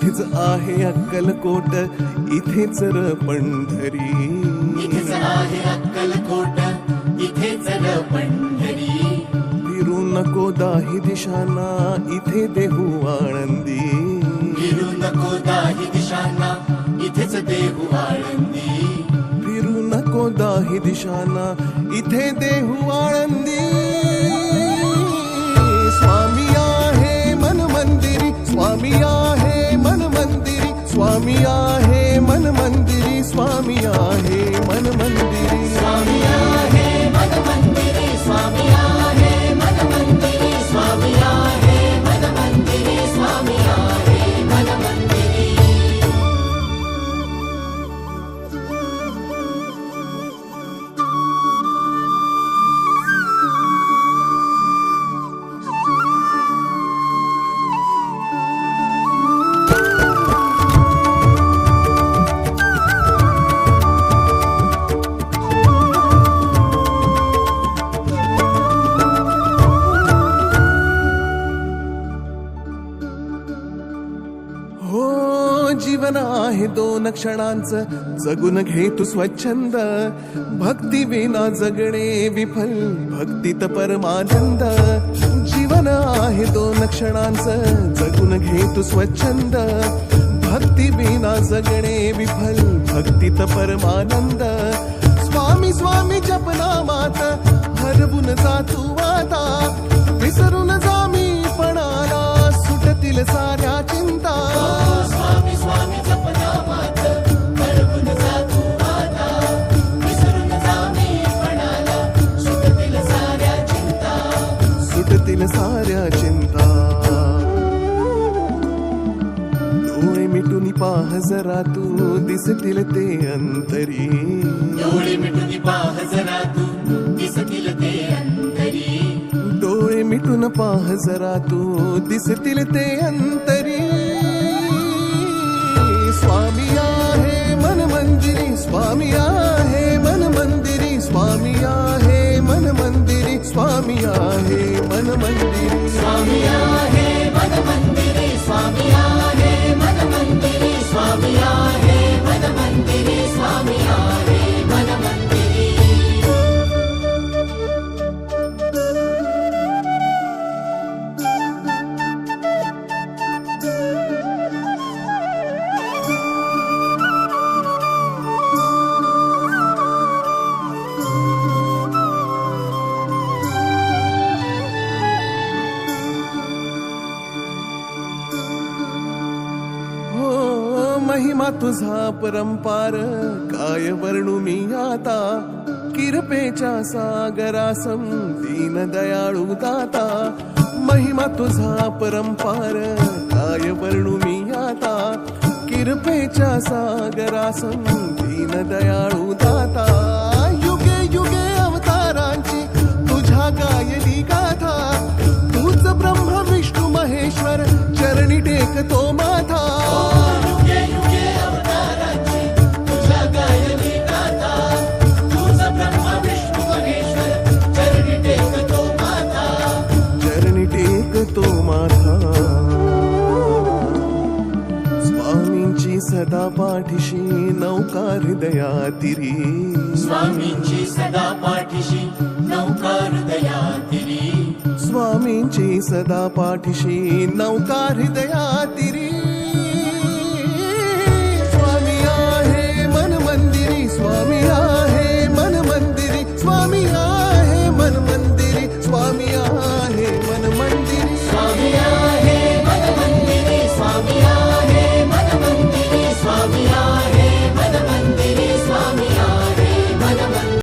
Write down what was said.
इथेच आहे अक्कलकोट इथेच र पंढरी. इथेच आहे अक्कलकोट इथेच र पंढरी. फिरू नको दाही दिशांना इथे देहू आळंदी. फिरू नको दाही दिशांना इथेच देहू आळंदी. फिरू नको दाही दिशांना इथे देहू आळंदी. स्वामी आहे मन मंदिरी स्वामी आहे मन मंदिरी. जीवन आहे दोन क्षणांचं. जगून घे तू स्वच्छंद. भक्ती विना जगणे विफल. भक्तीत परमानंद. जीवन आहे दोन क्षणांचं. जगून घे तू स्वच्छंद. भक्ती विना जगणे विफल. भक्तीत परमानंद. स्वामी स्वामी जपनामात हरवून जा तू आता. विसरून जा मी पाह जरा तू दिसतील ते अंतरी. डोळे मिटून पाह जरा तू दिसतील ते अंतरी. डोळे मिटून पाह जरा तू दिसतील ते अंतरी. महिमा तुझा परंपार काय वर्णू मी आता? किरपेच्या सागरासम दीन दयाळू दाता. महिमा तुझा परंपार काय वर्णू मी आता? किरपेच्या सागरासम दीन दयाळू स्वामींची सदा पाठीशी नौका हृदयातिरी स्वामींची सदा पाठीशी नौका हृदयातिरी स्वामींची सदा पाठीशी नौका हृदया